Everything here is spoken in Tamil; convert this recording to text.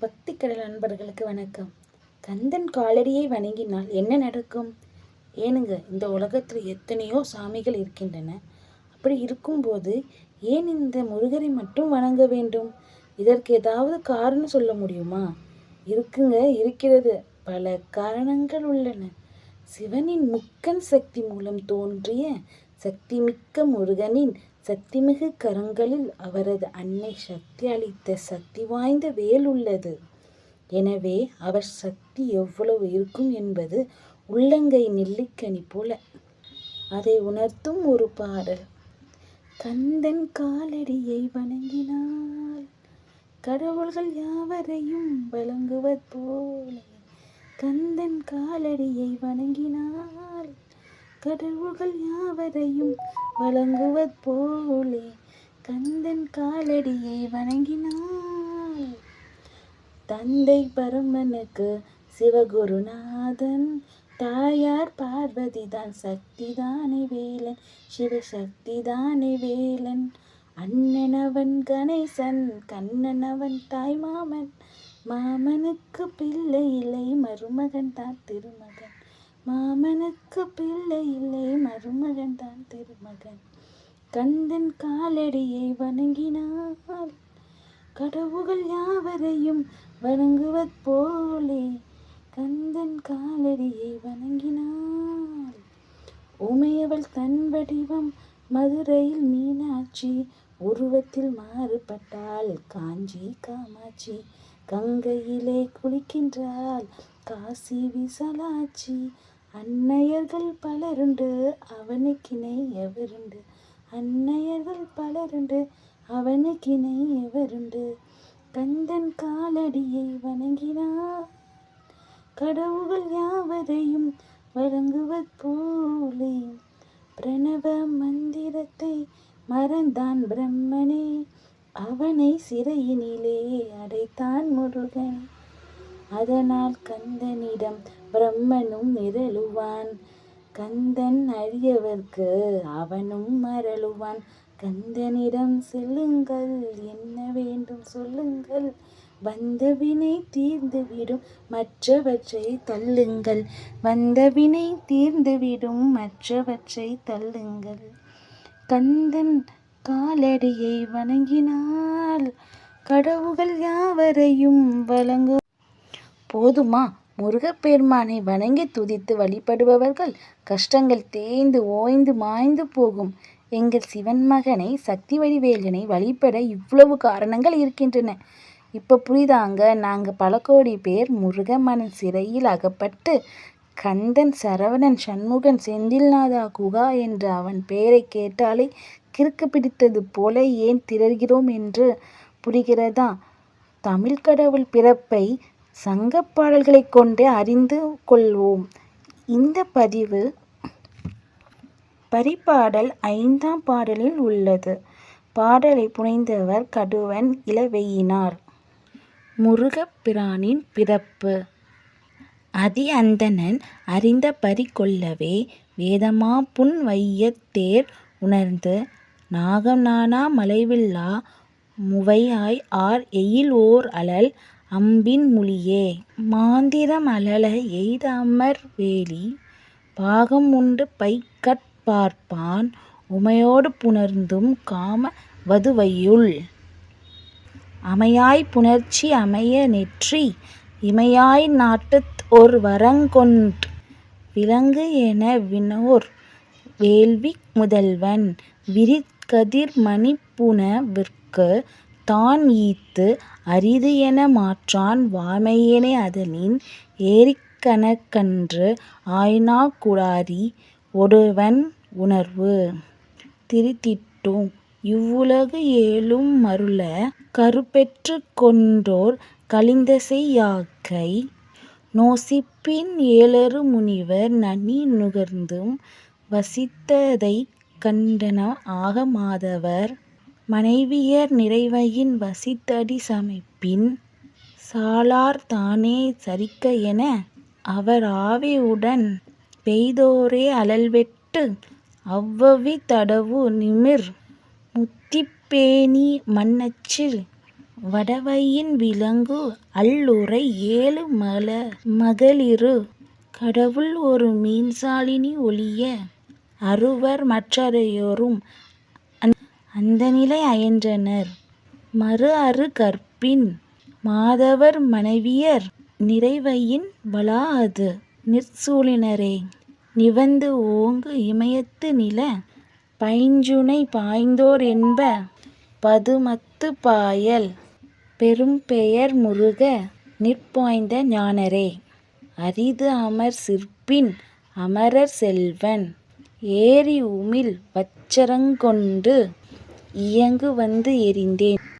பக்தி கடல் அன்பர்களுக்கு வணக்கம். கந்தன் காலடியை வணங்கினால் என்ன நடக்கும்? ஏனுங்க இந்த உலகத்தில் எத்தனையோ சாமிகள் இருக்கின்றன. அப்படி இருக்கும்போது ஏன் இந்த முருகரை மட்டும் வணங்க வேண்டும்? இதற்கு ஏதாவது காரணம் சொல்ல முடியுமா? இருக்குங்க இருக்கிறது. பல காரணங்கள் உள்ளன. சிவனின் முக்கன் சக்தி மூலம் தோன்றிய சக்திமிக்க முருகனின் சக்திமிகு கரங்களில் அவரது அன்னை சக்தி அளித்த சக்தி வாய்ந்த வேல் உள்ளது. எனவே அவர் சக்தி எவ்வளவு இருக்கும் என்பது உள்ளங்கை நெல்லிக்கனி போல. அதை உணர்த்தும் ஒரு பாடல். கந்தன் காலடியை வணங்கினால் கடவுள்கள் யாவரையும் வழங்குவது போல. கந்தன் காலடியை வணங்கினால் கடவுள்கள் யாவரையும் வழங்குவது போலே கந்தன் காலடியை வணங்கினாள் தந்தை பரமனுக்கு சிவகுருநாதன் தாயார் பார்வதி தான் சக்தி தானே வேலன் சிவசக்தி தானே வேலன். அண்ணன் அவன் கணேசன் கண்ணன் அவன் தாய் மாமன் மாமனுக்கு பிள்ளை இல்லை மருமகன் தான் திருமகன். மாமனுக்கு பிள்ளை இல்லை மருமகன் தான் திருமகன். கந்தன் காலடியை வணங்கினாள் கடவுகள் யாவரையும் வணங்குவது போலே கந்தன் காலடியை வணங்கினாள் உமையவள் தன் வடிவம் மதுரையில் மீனாட்சி உருவத்தில் மாறுபட்டாள் காஞ்சி காமாட்சி. கங்கையிலே குளிக்கின்றாள் காசி விசாலாட்சி அன்னையர்கள் பலருண்டு அவனுக்கிணை எவருண்டு? அன்னையர்கள் பலருண்டு அவனுக்கிணை எவருண்டு? கந்தன் காலடியை வணங்கினார். கடவுள்கள் யாவரையும் வழங்குவத் போலே. பிரணவ மந்திரத்தை மறந்தான் பிரம்மனே. அவனை சிறையினிலே அடைத்தான் முருகன். அதனால் கந்தனிடம் பிரம்மனும் நிரழுவான் கந்தன் அழியவர்க்கு அவனும் மரளுவான் கந்தனிடம் செல்லுங்கள் என்ன வேண்டும் சொல்லுங்கள். வந்தவினை தீர்ந்துவிடும் மற்றவற்றை தள்ளுங்கள். வந்தவினை தீர்ந்துவிடும் மற்றவற்றை தள்ளுங்கள். கந்தன் காலடியை வணங்கினால் கடவுள்கள் யாவரையும் வழங்கும் போதுமா? முருகப்பெருமானை வணங்கி துதித்து வழிபடுபவர்கள் கஷ்டங்கள் தேய்ந்து ஓய்ந்து மாய்ந்து போகும். எங்கள் சிவன் மகனை சக்தி வடிவேலனை வழிபட இவ்வளவு காரணங்கள் இருக்கின்றன. இப்போ புரிதாங்க? நாங்கள் பல கோடி பேர் முருகமனன் சிறையில் அகப்பட்டு கந்தன் சரவணன் சண்முகன் செந்தில்நாதா குகா என்று அவன் பெயரை கேட்டாலே கிறுக்கு பிடித்தது போல ஏன் திரள்கிறோம் என்று புரிகிறதா? தமிழ் கடவுள் பிறப்பை சங்கப் பாடல்களைக் கொண்டே அறிந்து கொள்வோம். இந்த பதிவு பரிபாடல் ஐந்தாம் பாடலில் உள்ளது. பாடலை புனைந்தவர் கடுவன் இளவெயினார். முருகப்பிரானின் பிறப்பு. அதி அந்தணன் அறிந்த பறி கொள்ளவே வேதமா புன் வையத் தேர் உணர்ந்து நாகம் நாணா மலைவில்லா முவையாய் ஆர் எயில் ஓர் அழல் அம்பின் மொழியே. மாந்திரம் அலல எய்த அமர் வேலி பாகம் உண்டு பைகட் பார்ப்பான் உமையோடு புணர்ந்தும் காம வதுவையுள் அமையாய் புணர்ச்சி அமைய நெற்றி இமையாய் நாட்டுத் ஒரு வரங்கொண்ட் விளங்கு என வினோர் வேள்வி முதல்வன் விரித் மணிப்புன புனவிற்கு தான் ஈத்து அரிது என மாற்றான் வாமையனே அதனின் ஏரிக்கணக்கன்று ஆய்நாக் குடாரி ஒடுவன் உணர்வு. திரிதிட்டும் இவ்வுலகு ஏழும் மருள கருப்பெற்றுக் கொண்டோர் கலிந்தசெய் யாக்கை. நோசிப்பின் ஏழறு முனிவர் நனி நுகர்ந்தும் வசித்ததைக் கண்டனம் ஆக மாதவர் மனைவியர் நிறைவயின் வசித்தடி சமைப்பின் சாலார் தானே சரிக்க என அவர் ஆவி உடன் பெய்தோரே அழல்வெட்டு அவ்வவி தடவு நிமிர் முத்திப் பேணி மண்ணச்சில் வடவையின் விளங்கு அல்லுறை ஏழு மகளிரு கடவுள் ஒரு மீன்சாலினி ஒழிய அருவர் அந்த அந்தநிலை அயன்றனர் மருஅறு கற்பின் மாதவர் மனைவியர் நிறைவையின் வலா அது நிற்சூழினரே. நிவந்து ஓங்கு இமயத்து நில பைஞ்சுனை பாய்ந்தோர் என்ப பதுமத்துப் பாயல் பெரும்பெயர் முருக நிற்பாய்ந்த ஞானரே. அரிது அமர் சிற்பின் அமரர் செல்வன் ஏறிஉமிழ் வச்சரங் கொண்டு இயங்கு வந்து எறிந்தேன்.